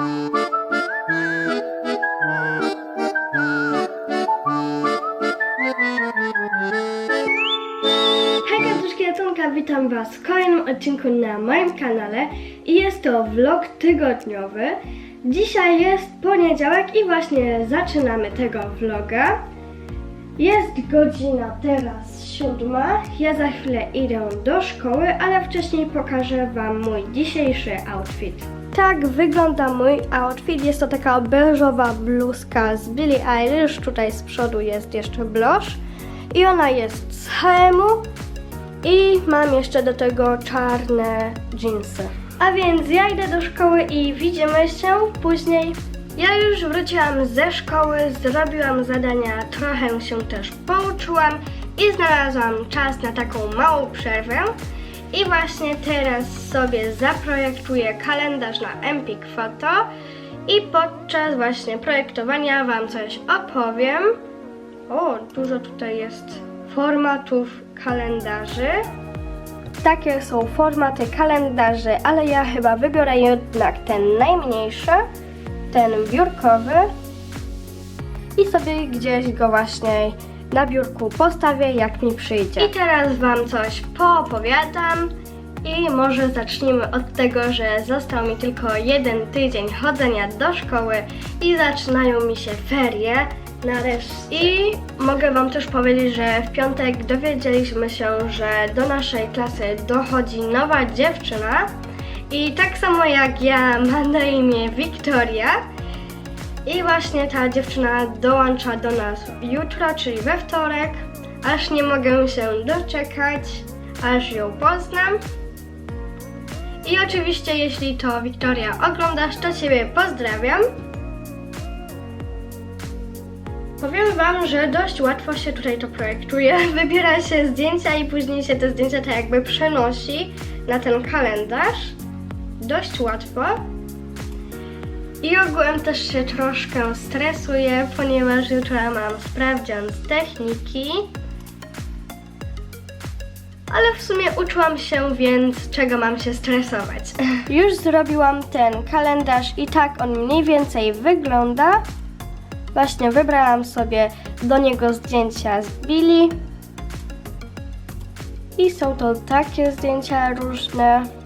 Hej Katuszki Jaconka, witam Was w kolejnym odcinku na moim kanale i jest to vlog tygodniowy. Dzisiaj jest poniedziałek i właśnie zaczynamy tego vloga. Jest godzina teraz siódma, ja za chwilę idę do szkoły, ale wcześniej pokażę Wam mój dzisiejszy outfit. Tak wygląda mój outfit, jest to taka beżowa bluzka z Billie Eilish, tutaj z przodu jest jeszcze blush i ona jest z H&M i mam jeszcze do tego czarne jeansy. A więc ja idę do szkoły i widzimy się później. Ja już wróciłam ze szkoły, zrobiłam zadania, trochę się też pouczyłam i znalazłam czas na taką małą przerwę. I właśnie teraz sobie zaprojektuję kalendarz na Empik Photo i podczas właśnie projektowania Wam coś opowiem. O, dużo tutaj jest formatów kalendarzy. Takie są formaty kalendarzy, ale ja chyba wybiorę jednak ten najmniejszy, ten biurkowy i sobie gdzieś go właśnie na biurku postawię, jak mi przyjdzie. I teraz Wam coś poopowiadam i może zacznijmy od tego, że został mi tylko jeden tydzień chodzenia do szkoły i zaczynają mi się ferie nareszcie. I mogę Wam też powiedzieć, że w piątek dowiedzieliśmy się, że do naszej klasy dochodzi nowa dziewczyna i tak samo jak ja ma na imię Wiktoria. I właśnie ta dziewczyna dołącza do nas jutro, czyli we wtorek. Aż nie mogę się doczekać, aż ją poznam. I oczywiście, jeśli to Wiktoria oglądasz, to Ciebie pozdrawiam. Powiem Wam, że dość łatwo się tutaj to projektuje. Wybiera się zdjęcia i później się te zdjęcia tak jakby przenosi na ten kalendarz. Dość łatwo. I ogółem też się troszkę stresuję, ponieważ jutro mam sprawdzian z techniki. Ale w sumie uczyłam się, więc czego mam się stresować? Już zrobiłam ten kalendarz i tak on mniej więcej wygląda. Właśnie wybrałam sobie do niego zdjęcia z Billy. I są to takie zdjęcia różne.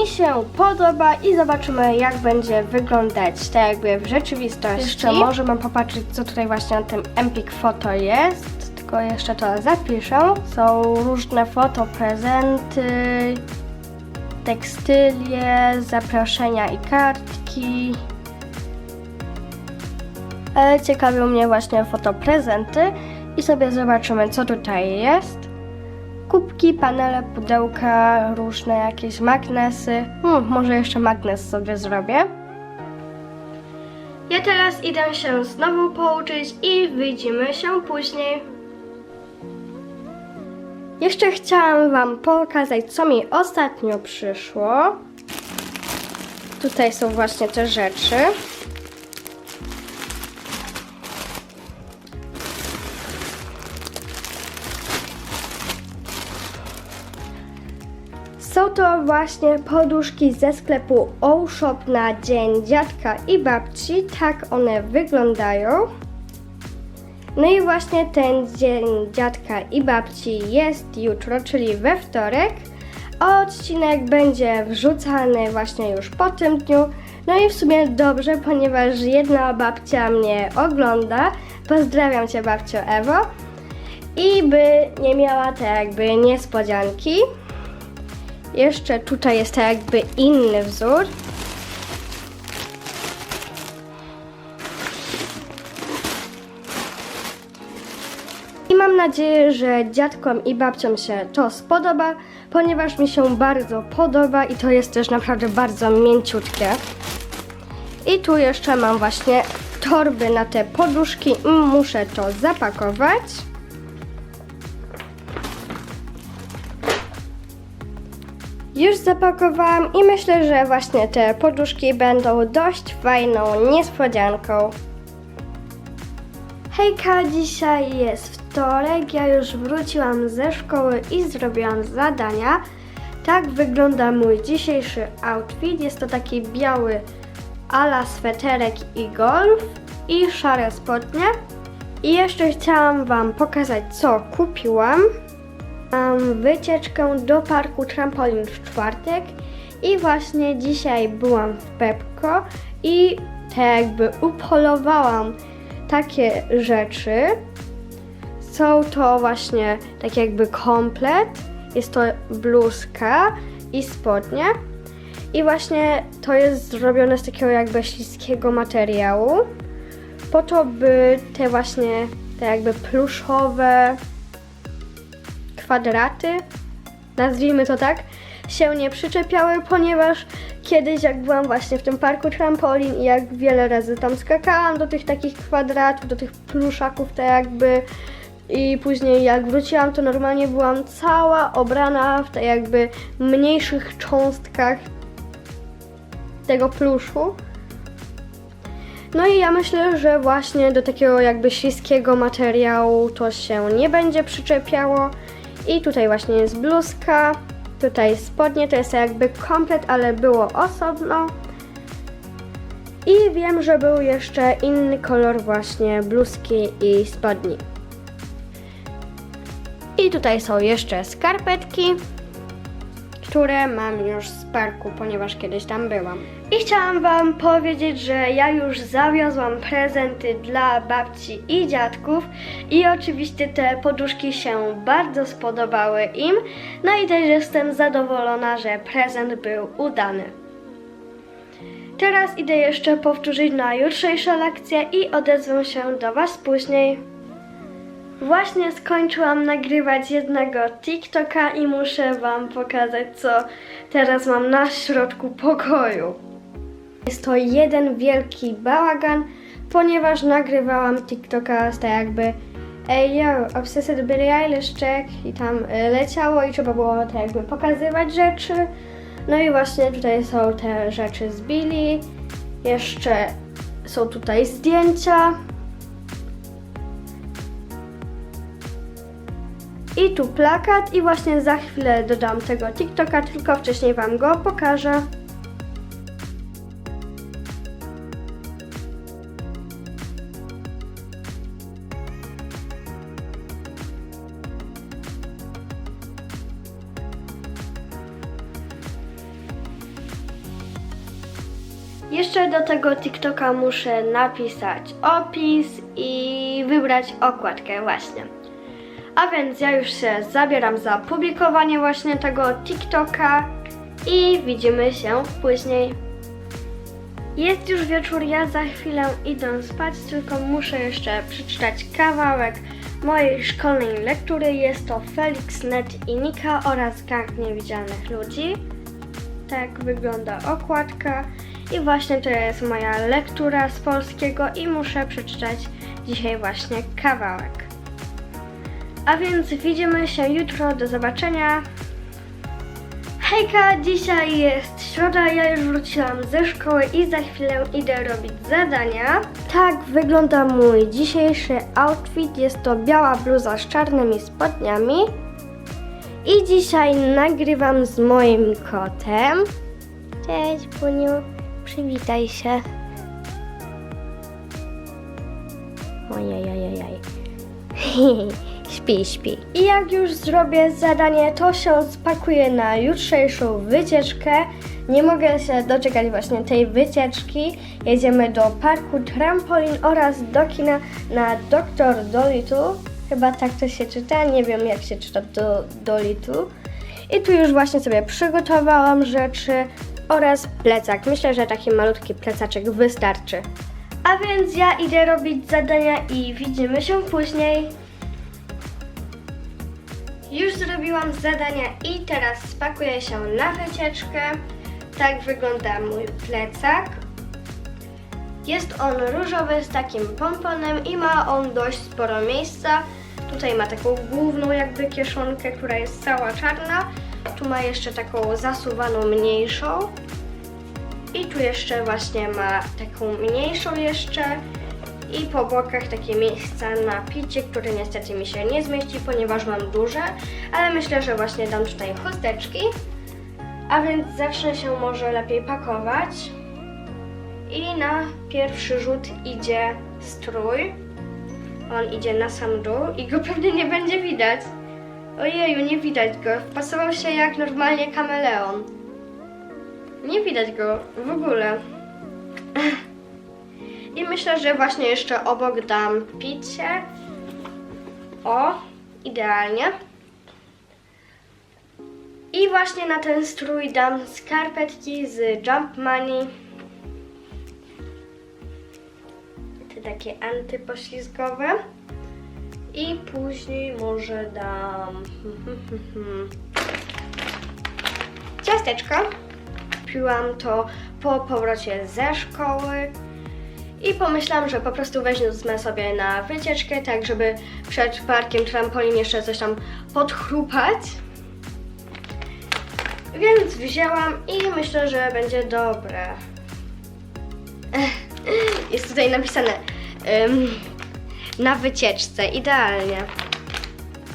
Mi się podoba i zobaczymy jak będzie wyglądać tak jakby w rzeczywistości. Jeszcze może mam popatrzeć co tutaj właśnie na tym Empik Photo jest. Tylko jeszcze to zapiszę. Są różne foto, prezenty, tekstylie, zaproszenia i kartki. Ale ciekawią mnie właśnie fotoprezenty i sobie zobaczymy co tutaj jest. Kubki, panele, pudełka, różne jakieś magnesy. Hmm, może jeszcze magnes sobie zrobię. Ja teraz idę się znowu pouczyć i widzimy się później. Jeszcze chciałam Wam pokazać, co mi ostatnio przyszło. Tutaj są właśnie te rzeczy. To właśnie poduszki ze sklepu O-Shop na dzień dziadka i babci. Tak one wyglądają. No i właśnie ten dzień dziadka i babci jest jutro, czyli we wtorek. Odcinek będzie wrzucany właśnie już po tym dniu. No i w sumie dobrze, ponieważ jedna babcia mnie ogląda. Pozdrawiam Cię babcio Ewo. I by nie miała tak jakby niespodzianki. Jeszcze tutaj jest tak jakby inny wzór. I mam nadzieję, że dziadkom i babciom się to spodoba, ponieważ mi się bardzo podoba i to jest też naprawdę bardzo mięciutkie. I tu jeszcze mam właśnie torby na te poduszki, muszę to zapakować. Już zapakowałam i myślę, że właśnie te poduszki będą dość fajną niespodzianką. Hejka, dzisiaj jest wtorek, ja już wróciłam ze szkoły i zrobiłam zadania. Tak wygląda mój dzisiejszy outfit. Jest to taki biały ala sweterek i golf i szare spodnie. I jeszcze chciałam Wam pokazać, co kupiłam. Mam wycieczkę do parku trampolin w czwartek i właśnie dzisiaj byłam w Pepko i tak jakby upolowałam takie rzeczy. Są to właśnie tak jakby komplet, jest to bluzka i spodnie. I właśnie to jest zrobione z takiego jakby śliskiego materiału, po to by te właśnie te jakby pluszowe kwadraty, nazwijmy to tak, się nie przyczepiały, ponieważ kiedyś jak byłam właśnie w tym parku trampolin i jak wiele razy tam skakałam do tych takich kwadratów, do tych pluszaków, te jakby i później jak wróciłam, to normalnie byłam cała obrana w tej jakby mniejszych cząstkach tego pluszu. No i ja myślę, że właśnie do takiego jakby śliskiego materiału to się nie będzie przyczepiało. I tutaj właśnie jest bluzka, tutaj spodnie, to jest jakby komplet, ale było osobno. I wiem, że był jeszcze inny kolor właśnie bluzki i spodni. I tutaj są jeszcze skarpetki, które mam już z parku, ponieważ kiedyś tam byłam. I chciałam Wam powiedzieć, że ja już zawiozłam prezenty dla babci i dziadków i oczywiście te poduszki się bardzo spodobały im. No i też jestem zadowolona, że prezent był udany. Teraz idę jeszcze powtórzyć na jutrzejsze lekcje i odezwę się do Was później. Właśnie skończyłam nagrywać jednego TikToka i muszę Wam pokazać, co teraz mam na środku pokoju. Jest to jeden wielki bałagan, ponieważ nagrywałam TikToka z tak jakby Ej yo, Obsessed Billie Eilish check i tam y, leciało i trzeba było tak jakby pokazywać rzeczy. No i właśnie tutaj są te rzeczy z Billie. Jeszcze są tutaj zdjęcia. I tu plakat i właśnie za chwilę dodam tego TikToka, tylko wcześniej Wam go pokażę. Jeszcze do tego TikToka muszę napisać opis i wybrać okładkę właśnie. A więc ja już się zabieram za publikowanie właśnie tego TikToka i widzimy się później. Jest już wieczór, ja za chwilę idę spać, tylko muszę jeszcze przeczytać kawałek mojej szkolnej lektury. Jest to Felix, Net i Nika oraz Gang Niewidzialnych Ludzi. Tak wygląda okładka. I właśnie to jest moja lektura z polskiego i muszę przeczytać dzisiaj właśnie kawałek. A więc widzimy się jutro, do zobaczenia. Hejka, dzisiaj jest środa, ja już wróciłam ze szkoły i za chwilę idę robić zadania. Tak wygląda mój dzisiejszy outfit, jest to biała bluza z czarnymi spodniami. I dzisiaj nagrywam z moim kotem. Cześć Buniu, przywitaj się. Ojajajajaj. śpi, śpi. I jak już zrobię zadanie, to się spakuję na jutrzejszą wycieczkę. Nie mogę się doczekać właśnie tej wycieczki. Jedziemy do parku trampolin oraz do kina na Dr. Dolittle. Chyba tak to się czyta, nie wiem jak się czyta do Dolittle. I tu już właśnie sobie przygotowałam rzeczy oraz plecak. Myślę, że taki malutki plecaczek wystarczy. A więc ja idę robić zadania i widzimy się później. Już zrobiłam zadania i teraz spakuję się na wycieczkę. Tak wygląda mój plecak. Jest on różowy z takim pomponem i ma on dość sporo miejsca. Tutaj ma taką główną jakby kieszonkę, która jest cała czarna. Tu ma jeszcze taką zasuwaną mniejszą. I tu jeszcze właśnie ma taką mniejszą jeszcze. I po bokach takie miejsca na picie, które niestety mi się nie zmieści, ponieważ mam duże, ale myślę, że właśnie dam tutaj chusteczki. A więc zacznę się może lepiej pakować. I na pierwszy rzut idzie strój. On idzie na sam dół i go pewnie nie będzie widać. Ojeju, nie widać go. Wpasował się jak normalnie kameleon. Nie widać go w ogóle. I myślę, że właśnie jeszcze obok dam picie. O, idealnie. I właśnie na ten strój dam skarpetki z Jump Money. Te takie antypoślizgowe. I później może dam ciasteczko. Piłam to po powrocie ze szkoły i pomyślałam, że po prostu weźmiemy sobie na wycieczkę, tak żeby przed parkiem trampolin jeszcze coś tam podchrupać. Więc wzięłam i myślę, że będzie dobre. Jest tutaj napisane ym, na wycieczce, idealnie.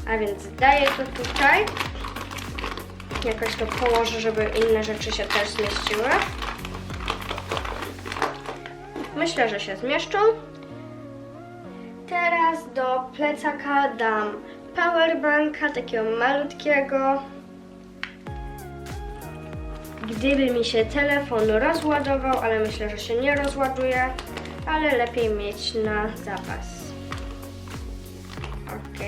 A więc daję to tutaj. Jakoś to położę, żeby inne rzeczy się też zmieściły. Myślę, że się zmieszczą. Teraz do plecaka dam powerbanka, takiego malutkiego. Gdyby mi się telefon rozładował, ale myślę, że się nie rozładuje, ale lepiej mieć na zapas. Ok.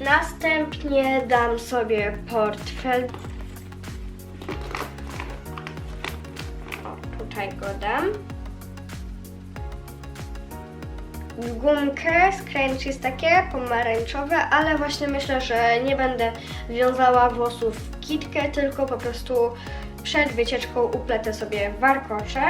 Następnie dam sobie portfel. O, tutaj go dam. Gumkę, scrunch jest takie pomarańczowe, ale właśnie myślę, że nie będę wiązała włosów w kitkę, tylko po prostu przed wycieczką upletę sobie warkocze.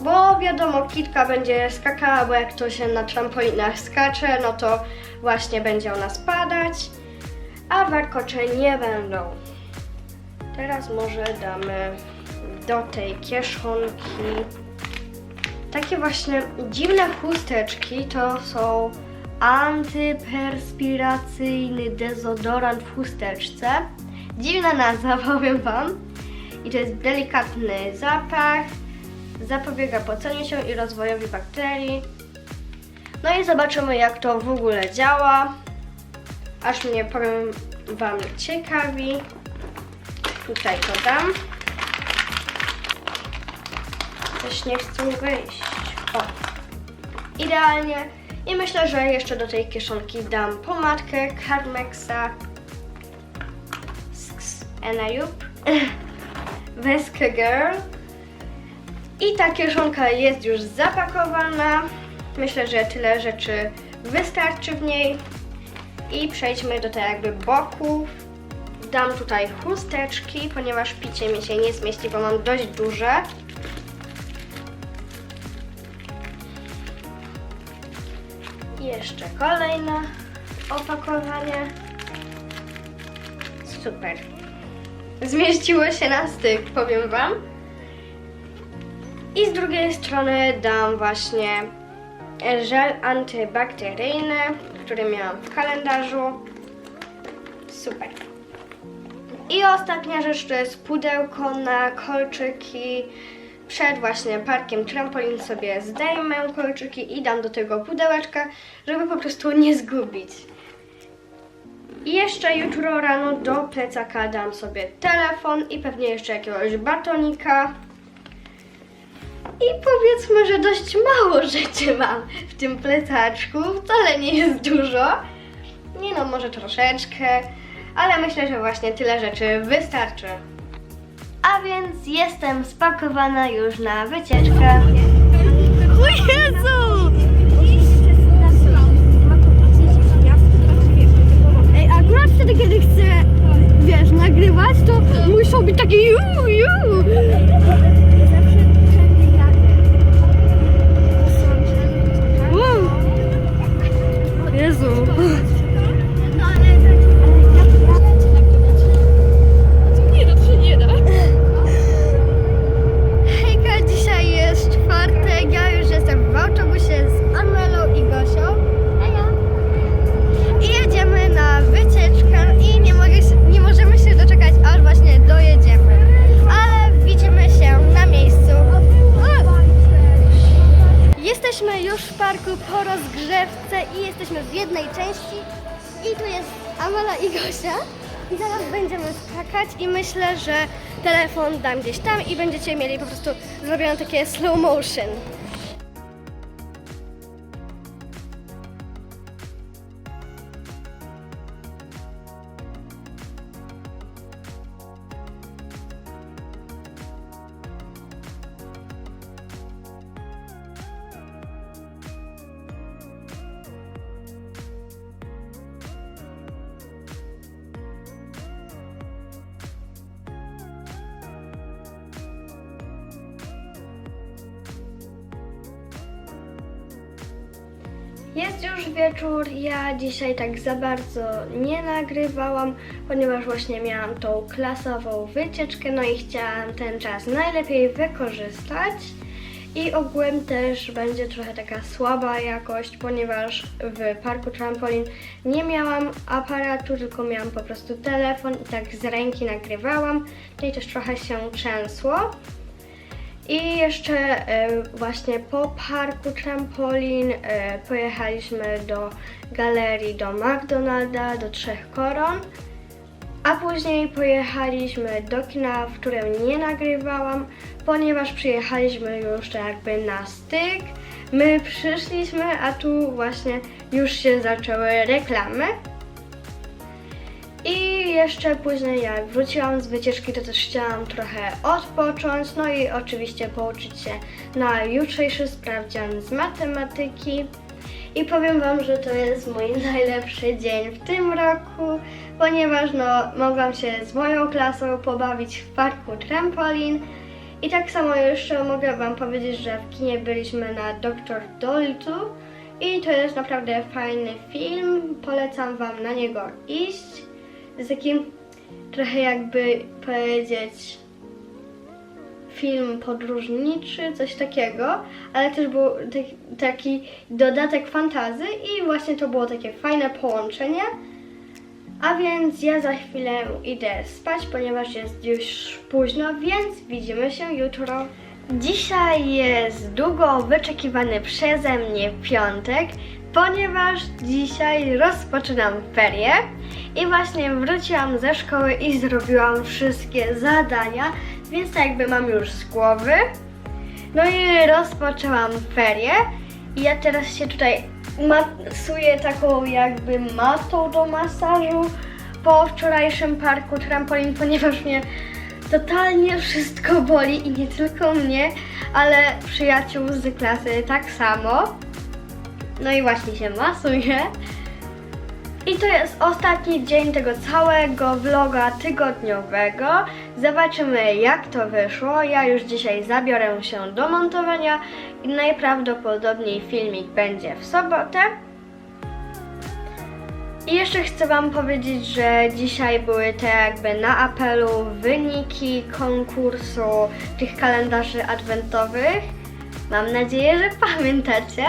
Bo wiadomo, kitka będzie skakała, bo jak to się na trampolinach skacze, no to właśnie będzie ona spadać, a warkocze nie będą. Teraz może damy do tej kieszonki takie właśnie dziwne chusteczki. To są antyperspiracyjny dezodorant w chusteczce. Dziwna nazwa, powiem Wam. I to jest delikatny zapach. Zapobiega poceniu się i rozwojowi bakterii. No i zobaczymy, jak to w ogóle działa. Aż mnie, powiem Wam, ciekawi. Tutaj to dam. Coś nie chce mi wyjść. O. Idealnie. I myślę, że jeszcze do tej kieszonki dam pomadkę Carmexa Enayup Weska Girl. I ta kieszonka jest już zapakowana. Myślę, że tyle rzeczy wystarczy w niej. I przejdźmy do tej jakby boków. Dam tutaj chusteczki, ponieważ picie mi się nie zmieści, bo mam dość duże. Jeszcze kolejne opakowanie. Super. Zmieściło się na styk, powiem Wam. I z drugiej strony dam właśnie żel antybakteryjny, który miałam w kalendarzu. Super. I ostatnia rzecz to jest pudełko na kolczyki. Przed właśnie parkiem trampolin sobie zdejmę kolczyki i dam do tego pudełeczka, żeby po prostu nie zgubić. I jeszcze jutro rano do plecaka dam sobie telefon i pewnie jeszcze jakiegoś batonika. I powiedzmy, że dość mało rzeczy mam w tym plecaczku, wcale nie jest dużo. Nie no, może troszeczkę, ale myślę, że właśnie tyle rzeczy wystarczy. A więc jestem spakowana już na wycieczkę. O Jezu! Ej, akurat wtedy, kiedy chcę, wiesz, nagrywać, to muszą być takie ju, ju. Jezu. Amala i Gosia. I zaraz będziemy skakać i myślę, że telefon dam gdzieś tam i będziecie mieli po prostu zrobione takie slow motion. Jest już wieczór, ja dzisiaj tak za bardzo nie nagrywałam, ponieważ właśnie miałam tą klasową wycieczkę, no i chciałam ten czas najlepiej wykorzystać. I ogółem też będzie trochę taka słaba jakość, ponieważ w parku trampolin nie miałam aparatu, tylko miałam po prostu telefon i tak z ręki nagrywałam. No i też trochę się trzęsło. I jeszcze e, właśnie po parku trampolin e, pojechaliśmy do galerii do McDonalda, do Trzech Koron. A później pojechaliśmy do kina, w którym nie nagrywałam, ponieważ przyjechaliśmy już jakby na styk. My przyszliśmy, a tu właśnie już się zaczęły reklamy. I jeszcze później jak wróciłam z wycieczki, to też chciałam trochę odpocząć, no i oczywiście pouczyć się na jutrzejszy sprawdzian z matematyki. I powiem Wam, że to jest mój najlepszy dzień w tym roku, ponieważ no, mogłam się z moją klasą pobawić w parku trampolin. I tak samo jeszcze mogę Wam powiedzieć, że w kinie byliśmy na Dr. Dolittle i to jest naprawdę fajny film. Polecam Wam na niego iść. Z takim trochę jakby powiedzieć film podróżniczy, coś takiego, ale też był taki, taki dodatek fantazy i właśnie to było takie fajne połączenie. A więc ja za chwilę idę spać, ponieważ jest już późno, więc widzimy się jutro. Dzisiaj jest długo wyczekiwany przeze mnie piątek, ponieważ dzisiaj rozpoczynam ferie i właśnie wróciłam ze szkoły i zrobiłam wszystkie zadania, więc tak jakby mam już z głowy. No i rozpoczęłam ferie i ja teraz się tutaj masuję taką jakby matą do masażu po wczorajszym parku trampolin, ponieważ mnie totalnie wszystko boli i nie tylko mnie, ale przyjaciół z klasy tak samo. No i właśnie się masuję. I to jest ostatni dzień tego całego vloga tygodniowego. Zobaczymy jak to wyszło. Ja już dzisiaj zabiorę się do montowania i najprawdopodobniej filmik będzie w sobotę. I jeszcze chcę Wam powiedzieć, że dzisiaj były te jakby na apelu wyniki konkursu tych kalendarzy adwentowych. Mam nadzieję, że pamiętacie.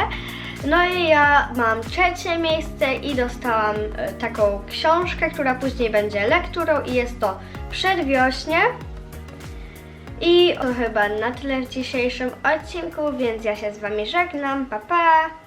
No i ja mam trzecie miejsce i dostałam e, taką książkę, która później będzie lekturą i jest to Przedwiośnie. I to chyba na tyle w dzisiejszym odcinku, więc ja się z Wami żegnam. Pa pa!